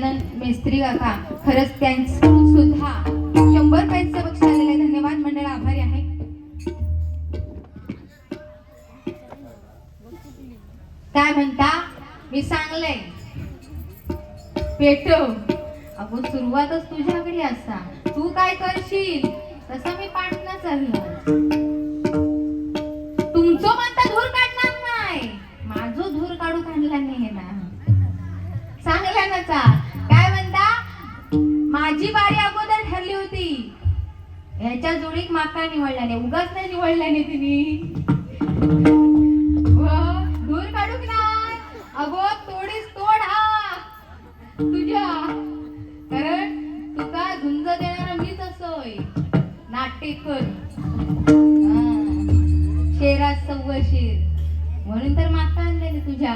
मेस्त्री काका खरंच त्यांचं सुद्धा. शंभर रुपयाचं बक्षीस आलेलं धन्यवाद. मंडळ आभारी आहे. काय म्हणता? मी सांगले पेटो. अगो सुरुवातच तुझ्याकडे असा. तू काय करशील? तसं मी पाठना चालणार तुमचं म्हणता धूर काढणार नाही. माझं धूर काढू काढला नाही ना चांगल्यानचा काय ह्याच्या जोडीत माका निवडला उगाच नाही निवडला तिने. दूर धूर काढूक ना अगो तोडीस तोड हा. तुझ्या. कारण तुका झुंज देणारा मीच असोय. नाट्यकर हा. शेरात सव्वा शेर. म्हणून तर माका आणलेली तुझ्या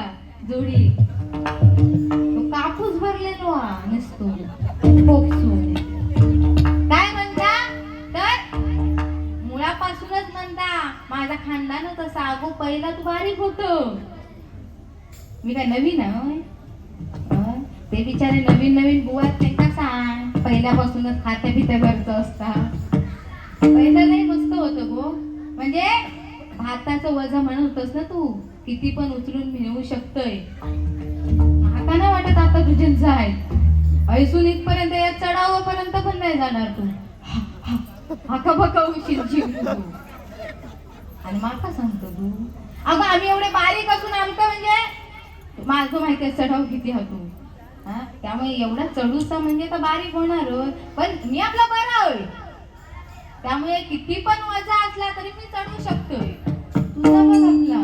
जोडी तो कापूस भरलेलो हा नसतो. पोपसून मुळापासूनच म्हणता. माझा खानदान तसा सागो पहिला तू बारीक होतो. मी काय नवीन आहे ते बिचारे नवीन नवीन बुवा त्यांना सांग पहिल्यापासूनच खात्या पित्या भरत असता. पहिलं नाही मस्त होतं गो. म्हणजे भाताचं वजा म्हणत होतस ना तू किती पण उचलून मिळवू शकतोय. आता नाही वाटत आता तुझे जाय. ऐसून इथपर्यंत या चढावापर्यंत पण नाही जाणार तू. हाका बका उशीर जीव तू. आणि माका सांगतो तू? अगं आम्ही एवढे बारीक असून आमचं म्हणजे माझं माहिती आहे चढाव किती हा तू? हा? त्यामुळे एवढा चढूचा म्हणजे तर बारीक होणार पण मी आपला बरा होय. त्यामुळे किती पण वजा असला तरी मी चढू शकतोय. तुझा पण आपला.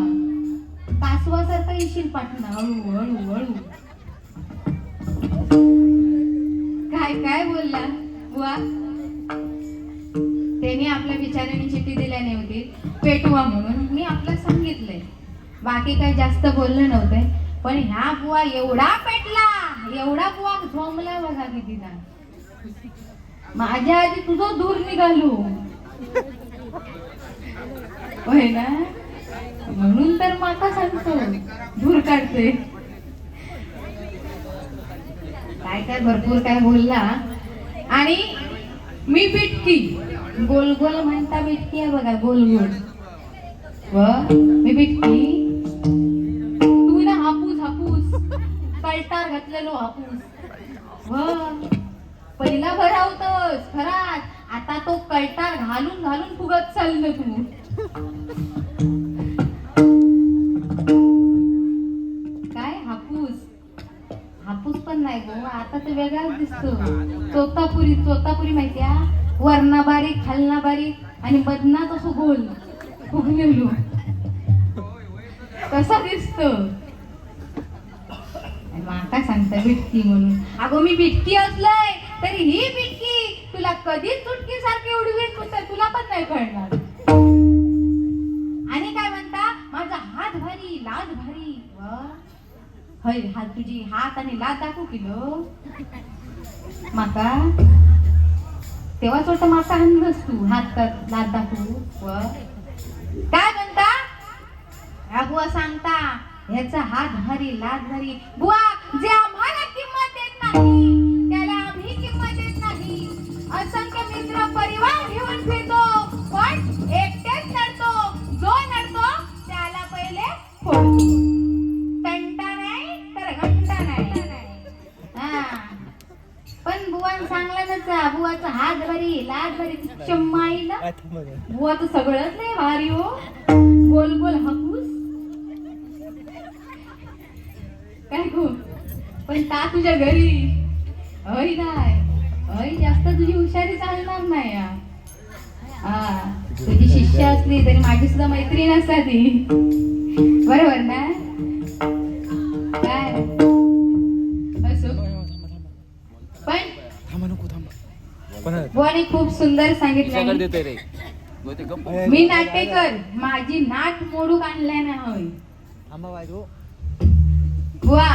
कासवासारखा येशील पाठणा हळू हळू हळू. काय काय बोलला? वा त्याने आपल्या विचाराने चिठ्ठी दिल्याने होती. पेटवा म्हणून मी आपलं सांगितलंय. बाकी काही जास्त बोललं नव्हतंय. पण ह्या बुवा एवढा पेटला. एवढा बुवा झोंबला बघा कितीला माझ्या आधी तुझं दूर निघालो. होय ना? म्हणून तर माता सांगतो धूर काढते काय काय भरपूर काय बोलला. आणि मी पिटकी. गोल गोल म्हणता बिटकी आहे बघा गोल गोल व? मी बिटकी. तू ना हापूस हापूस. कळतार घातलेलो हापूस. व? पहिला भरा होतस खराच आता तो कळटार घालून घालून फुगत चाललं तू. काय? हापूस. हापूस पण नाही गो आता तर वेगळाच दिसतो. चोतापुरी चोतापुरी आहे वरना बारीक खालना बारीक आणि बदना तसं गोल फुगलेलो. कसा दिसतो. आणि माका सांगता बिटकी म्हणून. अगो मी बिटकी असलंय तरी ही बिटकी तुला कधीच चुटकी सारखी उडवीन तुला तुला पण नाही कळणार. आणि काय म्हणता? माझा हात भारी लाज भारी. हय हात तुझी हात आणि लाज दाखवू किलो. माका. तेव्हा छोटा मासा आणलंस तू हात लाज दाखवू व काय म्हणता? ह्या बुवा सांगता ह्याचा हात हरी लाद भारी बुवा जे बुवाने खूप सुंदर सांगितलं. मी नाटेकर माझी नाट मोडूक आणल्या ना होय. बुवा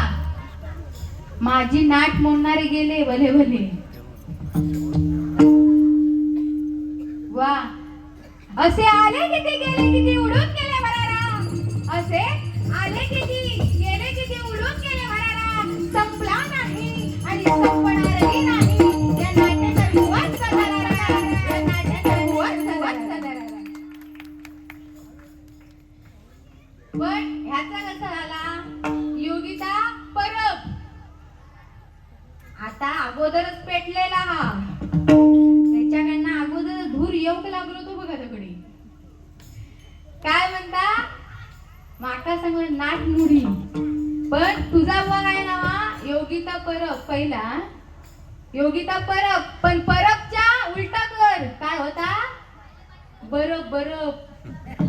माझी नाट मोडणारे गेले भले भले. वा असे आले किती गेले किती उडून गेले भरारा असे आले किती गेले किती उडून गेले भरारा संपला नाही आणि कधी पण ह्याचा कसा झाला? योगिता परब. आता अगोदरच पेटलेला हा. त्याच्याकडनं अगोदर धूर येऊक लागलो तो बघा त्याकडे काय म्हणता? माका सांग नाट मुडी. पण तुझा बघ आहे ना योगिता परब. पहिला योगिता परब. पण परबच्या उलटा कर. काय होता? बरब बरब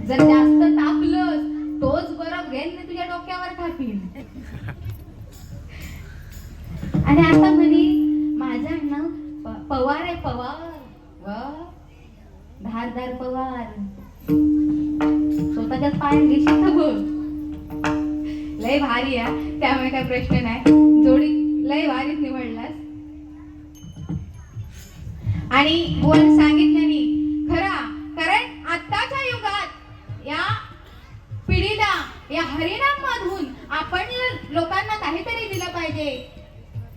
जर जास्त तापलं तोच बरफ घेईन मी तुझ्या डोक्यावर थापीन आणि आता म्हणे माझं नाव पवार आहे पवार. वा धारदार पवार. स्वतःच्याच पायात घेशील ना लय भारी आहे त्यामुळे काय प्रश्न नाही. जोडी लय भारीच निवडलास. आणि बोल सांगितल्याने खरा कारण आत्ताच्या युगात या पिढीला या हरिनाम मधून आपण लोकांना काहीतरी दिलं पाहिजे.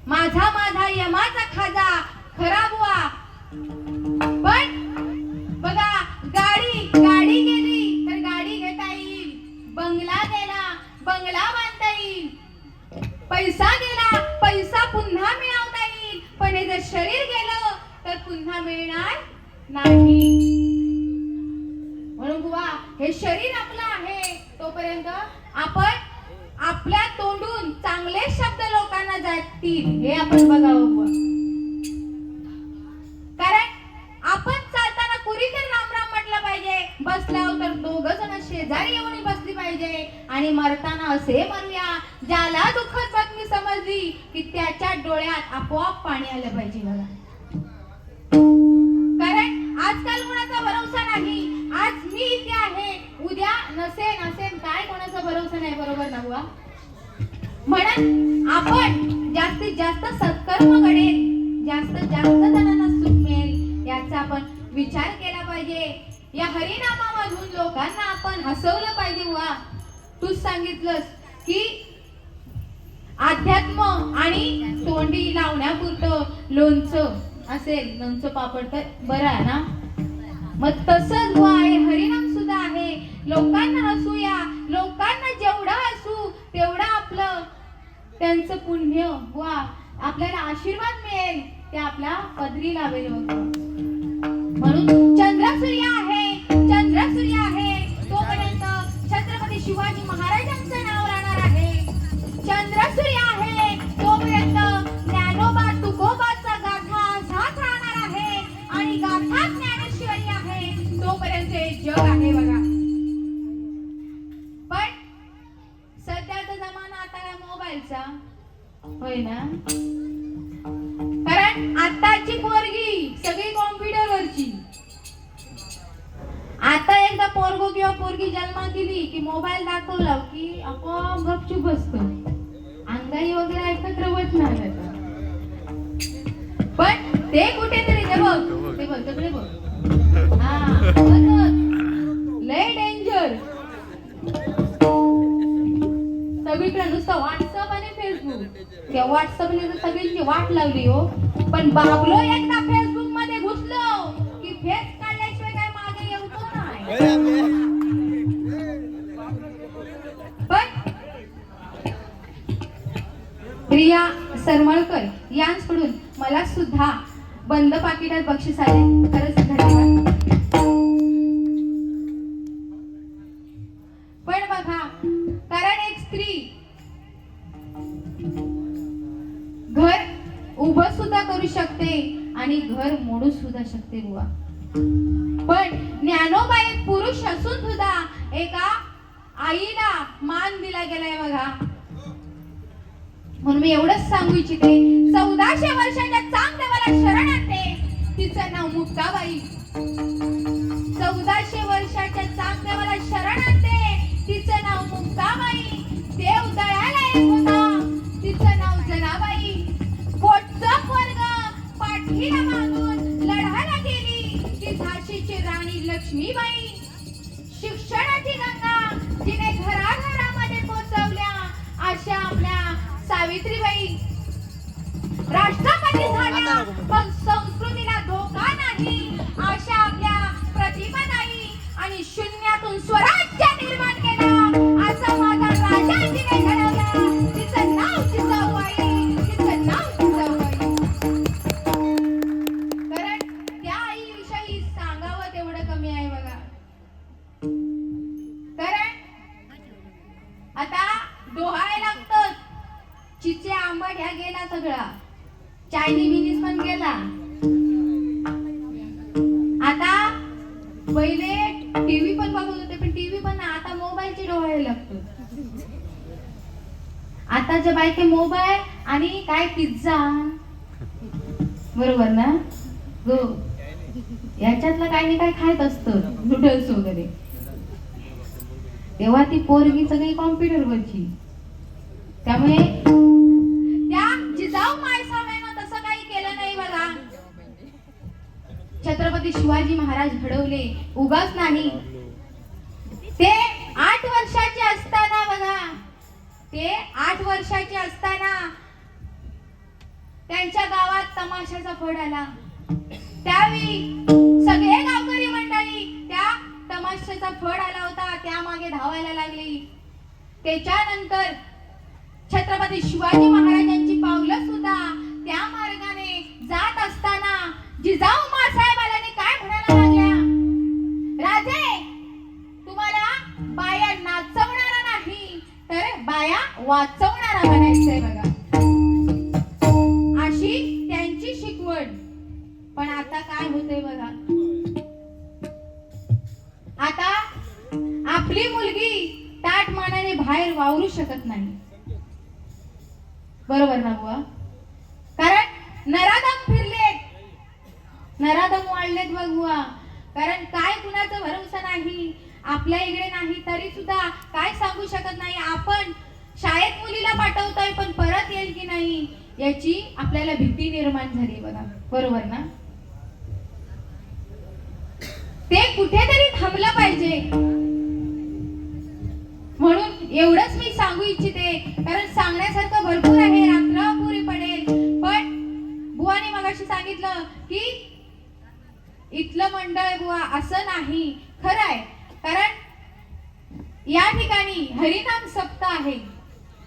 माझा माझा यमाचा खाजा खरा बुवा पण जास्त जणांना सुख मिळेल याचा आपण विचार केला पाहिजे. या हरिनामामधून लोकांना आपण हसवलं पाहिजे. वा तूच सांगितलंस की अध्यात्म आणि तोंडी लावण्यापुरतं लोणचं असेल. लोणचं पापड तर बरं आहे ना? मग तसंच बुवा आहे. हरिनाम सुद्धा आहे. लोकांना हसूया. लोकांना जेवढं हसू तेवढं आपलं त्यांचं पुण्य. वा आपल्याला आशीर्वाद मिळेल. ते आपल्या पदरी लावेल होतं. म्हणून चंद्र सूर्य आहे चंद्र सूर्य आहे. तोपर्यंत छत्रपती शिवाजी महाराजांचं नाव राहणार आहे. चंद्र सूर्य आहे तोपर्यंत ज्ञानोबा तुकोबाचा गाथा साथ राहणार आहे. आणि गाथा ज्ञानेश्वरी आहे तोपर्यंत हे जग आहे बघा. पण सध्याचा जमाना आता मोबाईलचा. होय ना? आताची पोरगी सगळी कॉम्प्युटर वरची. आता एकदा पोरगो किंवा पोरगी जन्मात दिली की मोबाईल दाखवला की आपण गपचूप बसतो. अंगाई वगैरे ऐकत रवत नाही पण ते कुठेतरी ते बघ ते बघ तिकडे बघ. लय डेंजर सगळीकडे नुसतं व्हॉट्सअप आणि फेसबुक त्या व्हॉट्सअपने सगळ्यांची वाट लावली हो. पण बाबलो एकदा फेसबुकमध्ये घुसलो की फेस काढल्याशिवाय काय मागे येऊच नाही. पण प्रिया सरमळकर यांकडून मला सुद्धा बंद पाकिटात बक्षीस आले खरंच तेव्हा ती पोरगी सगळी कॉम्प्युटरवरची त्यामुळे त्या जिजाऊ तसं काही केलं नाही बघा. छत्रपती शिवाजी महाराज घडवले उगाच नाही. ते आठ वर्षाचे असताना बघा. ते आठ वर्षाचे असताना त्यांच्या गावात तमाशाचा फड आला. त्यावेळी महाराष्ट्राचा फड आला होता त्यामागे धावायला लागली. त्याच्यानंतर छत्रपती शिवाजी महाराजांची पावलं सुद्धा त्या मार्गाने जात असताना जिजाऊ मासाहेब आल्याने काय म्हणायला लागल्या? राजे तुम्हाला बाया नाचवणारा नाही तर बाया वाचवणारा म्हणायचंय बघा. अशी त्यांची शिकवण. पण आता काय होतंय बघा? आपली मुलगी ताट मानाने बाहेर वावरू शकत नाही. बरोबर ना बुवा? कारण नराधम फिरलेत. नराधम वाढलेत बघ बुवा. कारण काय कुणाचा भरोसा नाही आपल्या इकडे नाही तरी सुद्धा काय सांगू शकत नाही आपण? शाळेत मुलीला पाठवतोय पण परत येईल की नाही याची आपल्याला भीती निर्माण झाली बघा. बरोबर ना? ते कुठेतरी थांबलं पाहिजे. म्हणून एवढंच मी सांगू इच्छिते कारण सांगण्यासारखं भरपूर आहे रात्र पुरी पडेल. पण बुवाने मगाशी सांगितलं की इथलं मंडळ बुवा असं नाही. खरं आहे कारण या ठिकाणी हरिनाम सप्त आहे.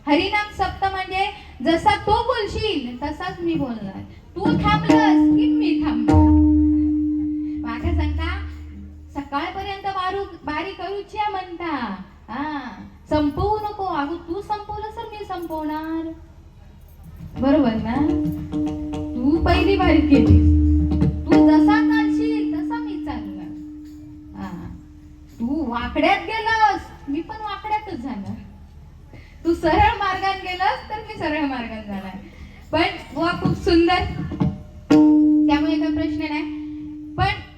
हरिनाम सप्त म्हणजे जसा तो बोलशील तसाच मी बोलणार. तू थांबलस की मी थांबणार? माझ्या सांगता सकाळपर्यंत बारू बारी करूच्या म्हणता. हा संपवू नको अगो तू संपवलं तर मी संपवणार बरोबर ना तू पहिली बारी केलीस तू जसा चालशील तसा मी चालणार हा तू वाकड्यात गेलास मी पण वाकड्यातच जाणार तू सरळ मार्गाने गेलास तर मी सरळ मार्गाने जाणार पण वा खूप सुंदर त्यामुळे काही प्रश्न नाही पण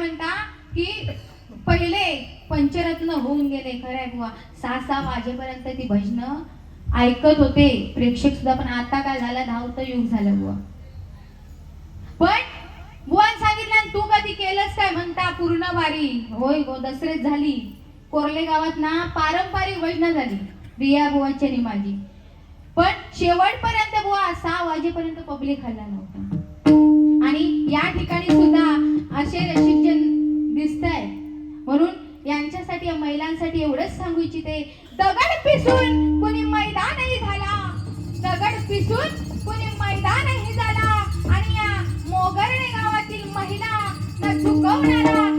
म्हणता की पहिले पंचरत्न होऊन गेले खरंय बुवा. सहा सहा वाजेपर्यंत ती भजनं ऐकत होते. प्रेक्षक सुद्धा पण आता काय झालं? धावतं युग झालं बुवा. पण बुवान सांगितलं तू कधी केलंच काय? म्हणता पूर्ण वारी. होय गो दसरेच झाली. कोरले गावात ना पारंपरिक भजनं झाली. रिया बुवाची निमाजी. माझी पण शेवटपर्यंत बुवा सहा वाजेपर्यंत पब्लिक हल्ला नव्हता. आणि या ठिकाणी सुद्धा असे रसिकजन म्हणून यांच्यासाठी या महिलांसाठी एवढंच सांगू इच्छिते दगड पिसून कुणी मैदानही झाला. दगड पिसून कुणी मैदानही झाला. आणि या मोगरणे गावातील महिला न चुकवणारा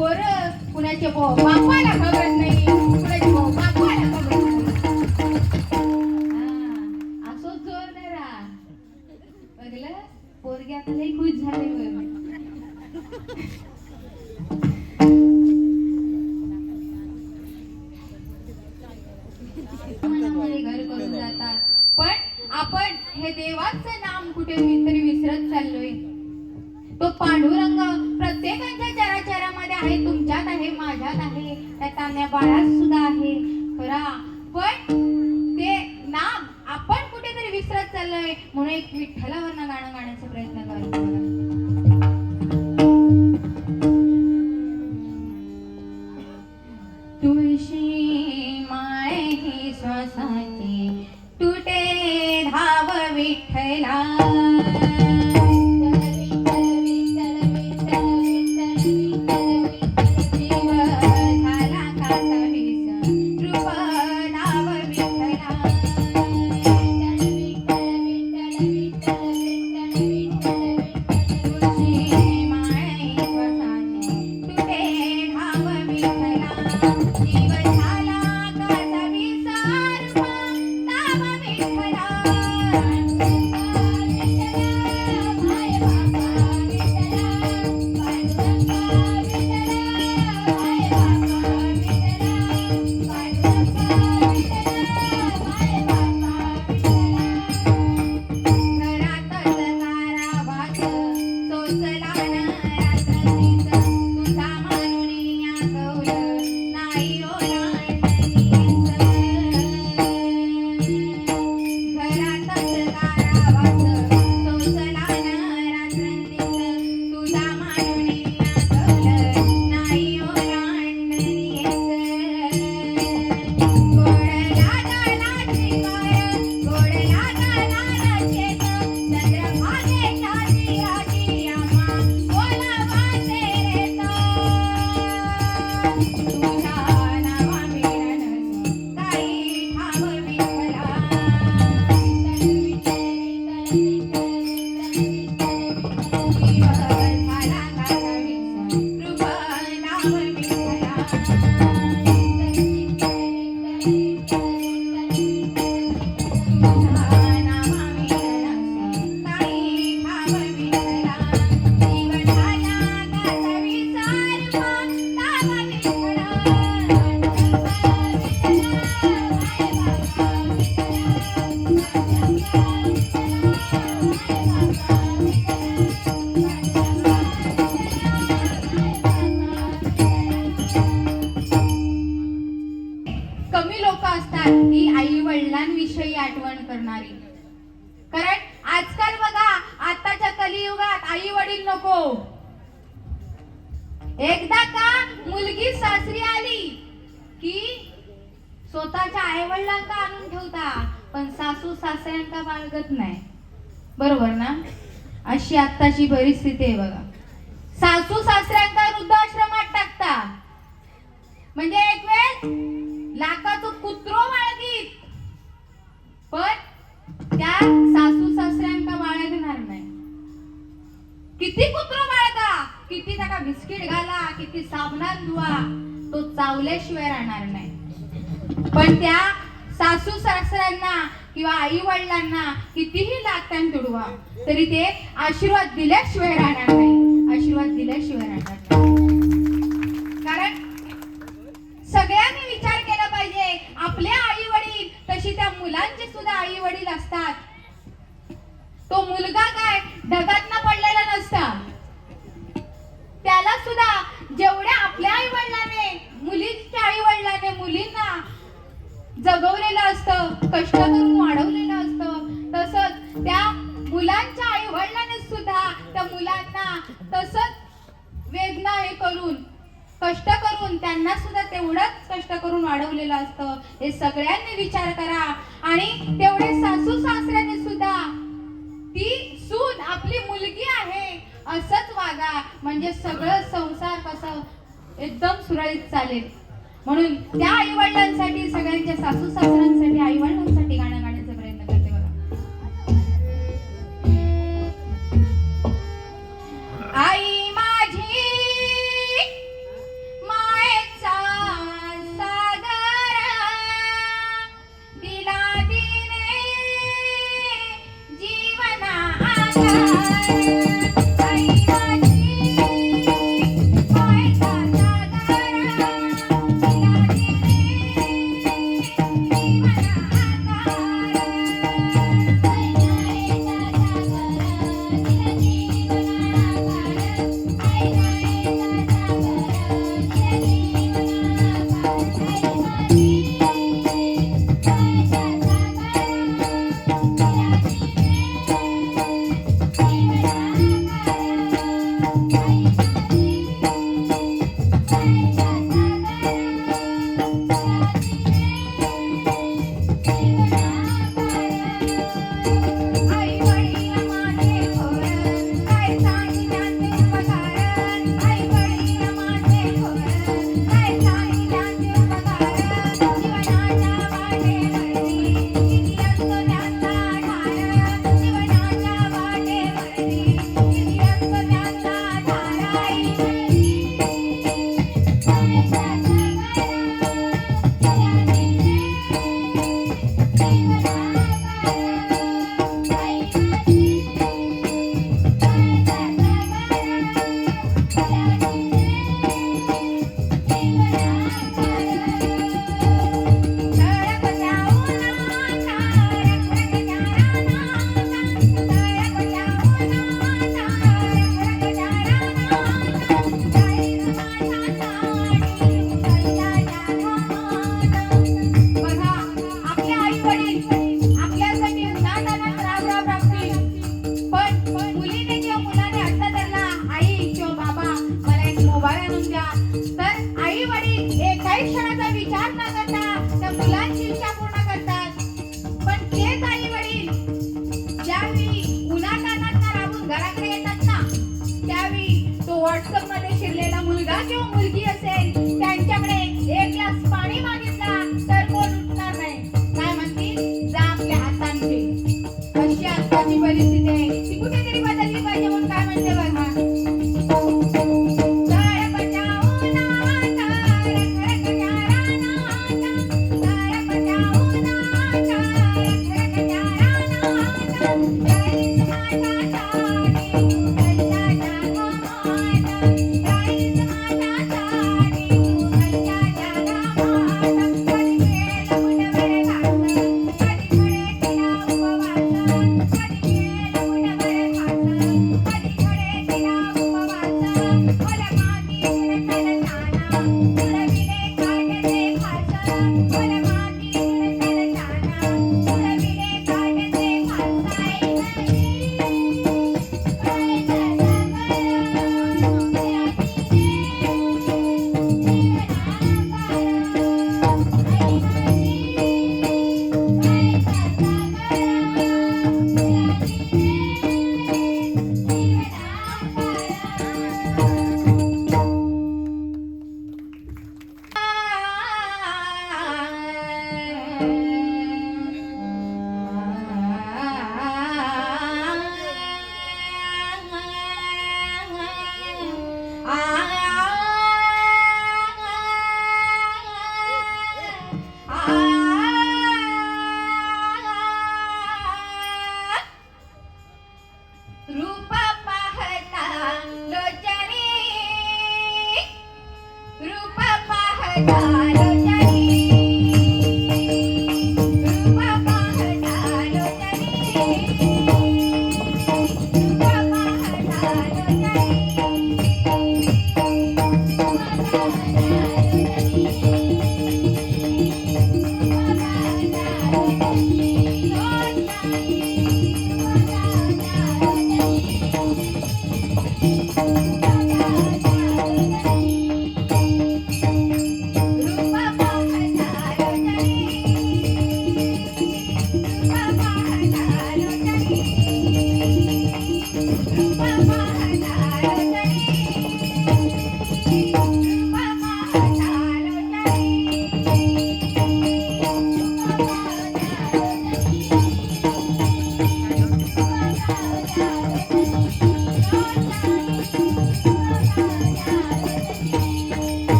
पोरं कुणाच्या बो- बापाला खबर नाही Biscuit घाला किती साबणात धुवा. तो चावल्याशिवाय राहणार नाही. पण त्या सासू सासऱ्यांना किंवा आई वडिलांना कितीही लागतान तुडवा तरी ते आशीर्वाद दिल्याशिवाय राहणार नाही. आशीर्वाद दिल्याशिवाय राहणार नाही. कारण सगळ्यांनी विचार केला पाहिजे आपले आई वडील तशी त्या मुलांचे सुद्धा आई वडील असतात. तो मुलगा काय ढगात पडलेला नसता. त्याला सुद्धा जेवढ्या आपल्या आई वडिलांनी मुलींच्या आई वडिलांनी मुलींना जगवलेलं असतं कष्ट करून वाढवलेलं असतं तसंच त्या मुलांच्या आई वडिलांनी सुद्धा त्या मुलांना तसंच वेदना हे करून कष्ट करून त्यांना सुद्धा तेवढंच कष्ट करून वाढवलेलं असतं. हे सगळ्यांनी विचार करा आणि तेवढे सासू सासऱ्याने सुद्धा ती सून आपली मुलगी आहे असंच वागा म्हणजे सगळं संसार कसं एकदम सुरळीत चालेल. म्हणून त्या आई वडिलांसाठी सगळ्यांच्या सासू सासऱ्यांसाठी आई